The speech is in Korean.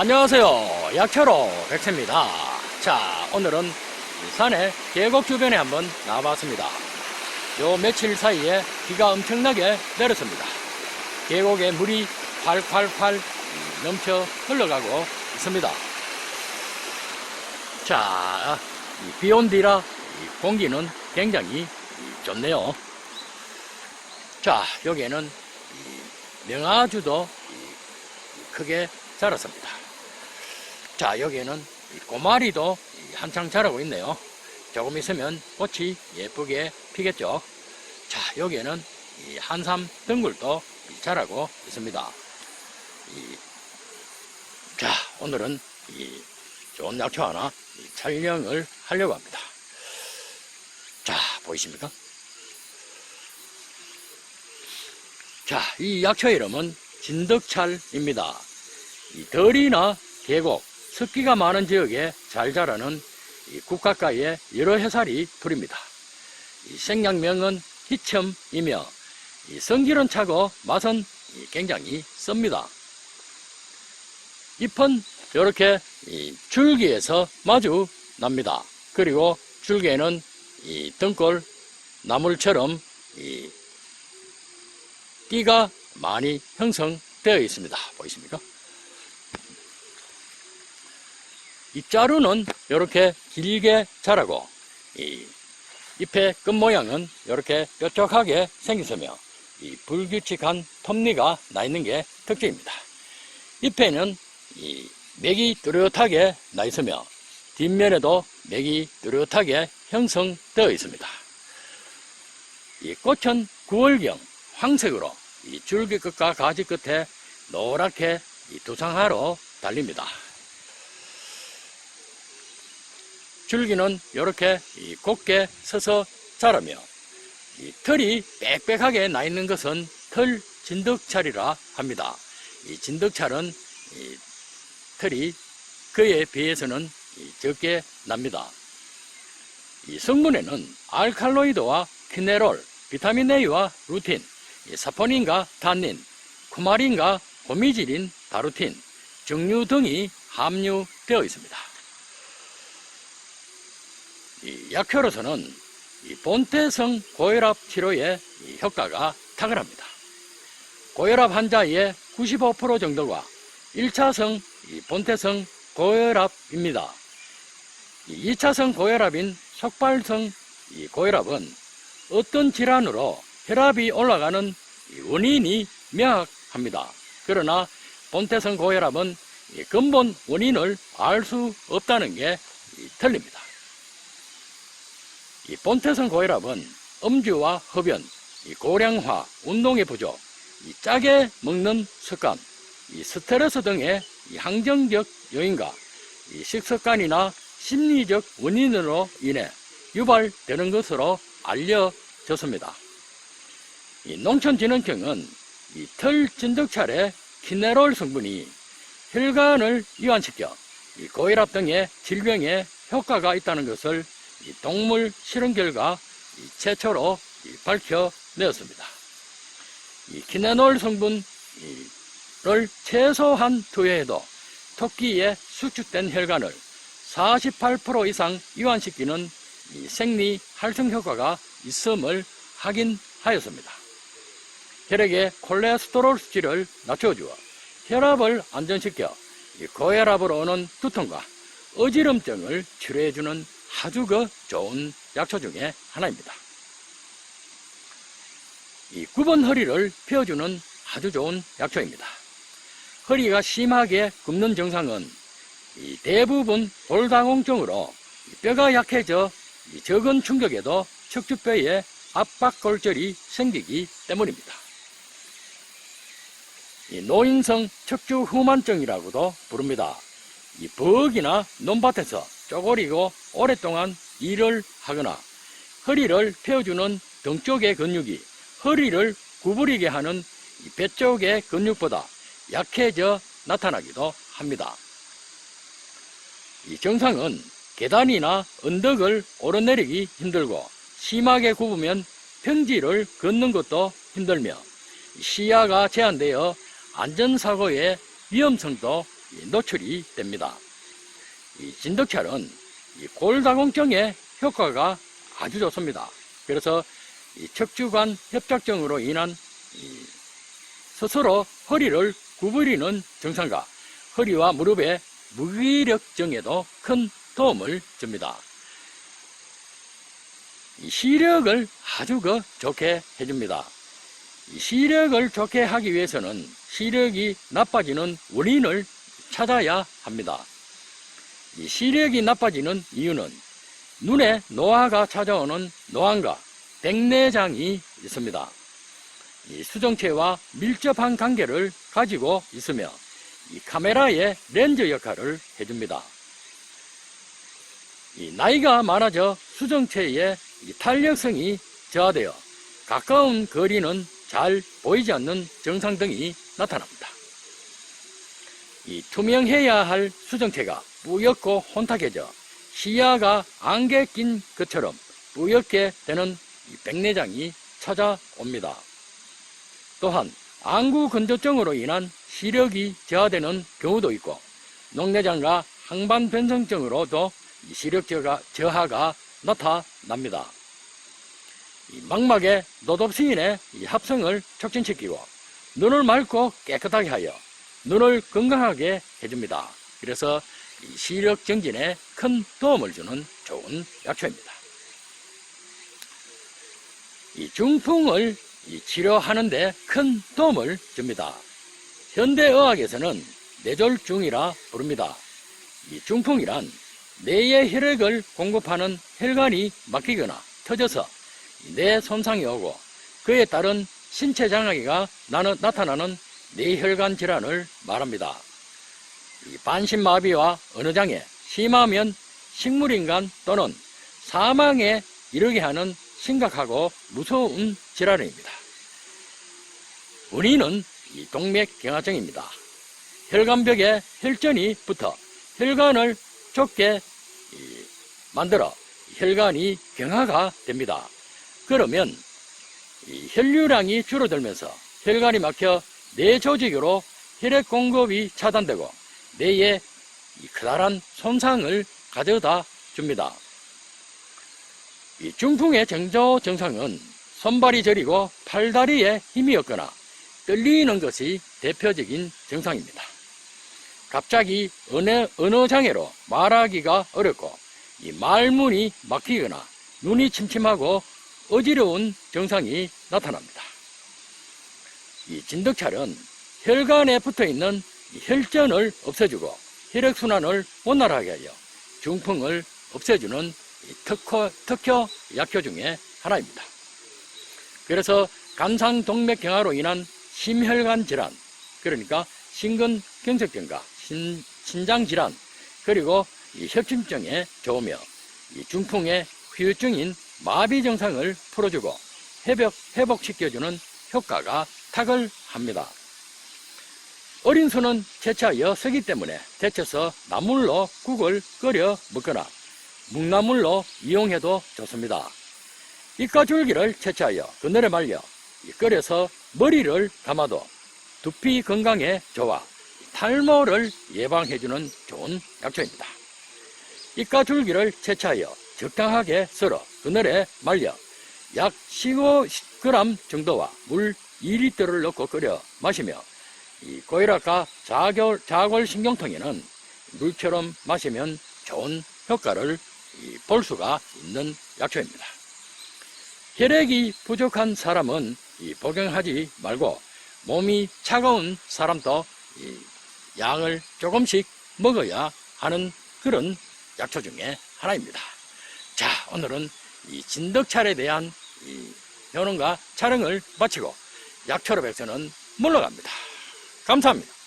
안녕하세요. 약초로 백세입니다. 자, 오늘은 산의 계곡 주변에 한번 나와봤습니다. 요 며칠 사이에 비가 엄청나게 내렸습니다. 계곡에 물이 활활활 넘쳐 흘러가고 있습니다. 자, 비 온 뒤라 이 공기는 굉장히 좋네요. 자, 여기에는 이 명아주도 이 크게 자랐습니다. 자, 여기에는 이 꼬마리도 이 한창 자라고 있네요. 조금 있으면 꽃이 예쁘게 피겠죠. 자, 여기에는 이 한삼 등굴도 이 자라고 있습니다. 이, 자, 오늘은 이 좋은 약초 하나 이 촬영을 하려고 합니다. 자, 보이십니까? 자, 이 약초 이름은 진덕찰입니다. 이 덜이나 계곡, 습기가 많은 지역에 잘 자라는 이 국가가의 여러 해살이 풀입니다. 이 생양명은 희첨이며 이 성질은 차고 맛은 이 굉장히 씁니다. 잎은 이렇게 이 줄기에서 마주 납니다. 그리고 줄기에는 이 등골 나물처럼 이 띠가 많이 형성되어 있습니다. 보이십니까? 이 자루는 이렇게 길게 자라고 이 잎의 끝 모양은 이렇게 뾰족하게 생겼으며 이 불규칙한 톱니가 나 있는 게 특징입니다. 잎에는 이 맥이 뚜렷하게 나 있으며 뒷면에도 맥이 뚜렷하게 형성되어 있습니다. 이 꽃은 9월경 황색으로 이 줄기 끝과 가지 끝에 노랗게 이 두상하로 달립니다. 줄기는 이렇게 이 곱게 서서 자라며 이 털이 빽빽하게 나 있는 것은 털 진덕찰이라 합니다. 이 진덕찰은 이 털이 그에 비해서는 이 적게 납니다. 이 성분에는 알칼로이드와 키네롤, 비타민 A와 루틴, 이 사포닌과 탄닌, 쿠마린과 호미질인, 다루틴, 정류 등이 함유되어 있습니다. 이 약효로서는 이 본태성 고혈압 치료에 이 효과가 탁월합니다. 고혈압 환자의 95% 정도가 1차성 이 본태성 고혈압입니다. 이 2차성 고혈압인 속발성 이 고혈압은 어떤 질환으로 혈압이 올라가는 이 원인이 명확합니다. 그러나 본태성 고혈압은 이 근본 원인을 알 수 없다는 게이 틀립니다. 이 본태성 고혈압은 음주와 흡연, 이 고량화, 운동의 부족, 이 짜게 먹는 습관, 이 스트레스 등의 이 항정적 요인과 이 식습관이나 심리적 원인으로 인해 유발되는 것으로 알려졌습니다. 이 농촌진흥청은 이 털 진덕찰의 키네롤 성분이 혈관을 이완시켜 이 고혈압 등의 질병에 효과가 있다는 것을 이 동물 실험 결과 이 최초로 이 밝혀내었습니다. 이 키네놀 성분을 최소한 투여해도 토끼의 수축된 혈관을 48% 이상 이완시키는 이 생리 활성 효과가 있음을 확인하였습니다. 혈액의 콜레스테롤 수치를 낮춰주어 혈압을 안정시켜 이 고혈압으로 오는 두통과 어지럼증을 치료해주는 아주 그 좋은 약초 중에 하나입니다. 이 굽은 허리를 펴주는 아주 좋은 약초입니다. 허리가 심하게 굽는 증상은 이 대부분 골다공증으로 이 뼈가 약해져 이 적은 충격에도 척추뼈에 압박 골절이 생기기 때문입니다. 이 노인성 척추 후만증이라고도 부릅니다. 이 부엌이나 논밭에서 쪼그리고 오랫동안 일을 하거나 허리를 펴주는 등 쪽의 근육이 허리를 구부리게 하는 이배 쪽의 근육보다 약해져 나타나기도 합니다. 이 증상은 계단이나 언덕을 오르내리기 힘들고 심하게 굽으면 평지를 걷는 것도 힘들며 시야가 제한되어 안전사고의 위험성도 이 노출이 됩니다. 이 진덕철은 이 골다공증에 효과가 아주 좋습니다. 그래서 이 척추관 협착증으로 인한 이 스스로 허리를 구부리는 증상과 허리와 무릎의 무기력증에도 큰 도움을 줍니다. 이 시력을 아주 그 좋게 해줍니다. 이 시력을 좋게 하기 위해서는 시력이 나빠지는 원인을 찾아야 합니다. 이 시력이 나빠지는 이유는 눈에 노화가 찾아오는 노안과 백내장이 있습니다. 이 수정체와 밀접한 관계를 가지고 있으며 이 카메라의 렌즈 역할을 해줍니다. 이 나이가 많아져 수정체의 이 탄력성이 저하되어 가까운 거리는 잘 보이지 않는 증상 등이 나타납니다. 이 투명해야 할 수정체가 뿌옇고 혼탁해져 시야가 안개 낀 것처럼 뿌옇게 되는 이 백내장이 찾아옵니다. 또한 안구 건조증으로 인한 시력이 저하되는 경우도 있고 녹내장과 항반 변성증으로도 이 시력 저하, 저하가 나타납니다. 이 망막의 노돛시인의 이 합성을 촉진시키고 눈을 맑고 깨끗하게 하여 눈을 건강하게 해줍니다. 그래서 이 시력 정진에 큰 도움을 주는 좋은 약초입니다. 이 중풍을 이 치료하는데 큰 도움을 줍니다. 현대의학에서는 뇌졸중이라 부릅니다. 이 중풍이란 뇌의 혈액을 공급하는 혈관이 막히거나 터져서 뇌 손상이 오고 그에 따른 신체 장애가 나는- 나타나는 뇌혈관 질환을 말합니다. 이 반신마비와 언어장애, 심하면 식물인간 또는 사망에 이르게 하는 심각하고 무서운 질환입니다. 원인은 이 동맥경화증입니다. 혈관벽에 혈전이 붙어 혈관을 좁게 이 만들어 혈관이 경화가 됩니다. 그러면 이 혈류량이 줄어들면서 혈관이 막혀 뇌 조직으로 혈액 공급이 차단되고 뇌에 이 커다란 손상을 가져다 줍니다. 이 중풍의 정조 증상은 손발이 저리고 팔다리에 힘이 없거나 떨리는 것이 대표적인 증상입니다. 갑자기 언어, 언어 장애로 말하기가 어렵고 이 말문이 막히거나 눈이 침침하고 어지러운 증상이 나타납니다. 이 진덕찰은 혈관에 붙어 있는 혈전을 없애주고 혈액순환을 원활하게 하여 중풍을 없애주는 이 특허, 특효 약효 중에 하나입니다. 그래서 간상동맥경화로 인한 심혈관 질환, 그러니까 심근경색증과 신, 신장 질환, 그리고 이 협심증에 좋으며 이 중풍의 후유증인 마비 증상을 풀어주고 회복, 회복시켜주는 효과가 탁월합니다. 어린 소는 채차하여 쓰기 때문에 데쳐서 나물로 국을 끓여 먹거나 묵나물로 이용해도 좋습니다. 이과 줄기를 채취하여 그늘에 말려 끓여서 머리를 감아도 두피 건강에 좋아 탈모를 예방해주는 좋은 약초입니다. 이과 줄기를 채취하여 적당하게 썰어 그늘에 말려 약 15g 정도와 물 2리터를 넣고 끓여 마시며 이 고혈압과 자골, 자골신경통에는 물처럼 마시면 좋은 효과를 이, 볼 수가 있는 약초입니다. 혈액이 부족한 사람은 이, 복용하지 말고 몸이 차가운 사람도 이, 양을 조금씩 먹어야 하는 그런 약초 중에 하나입니다. 자, 오늘은 이 진덕찰에 대한 이 효능과 촬영을 마치고 약초로 백서는 물러갑니다. 감사합니다.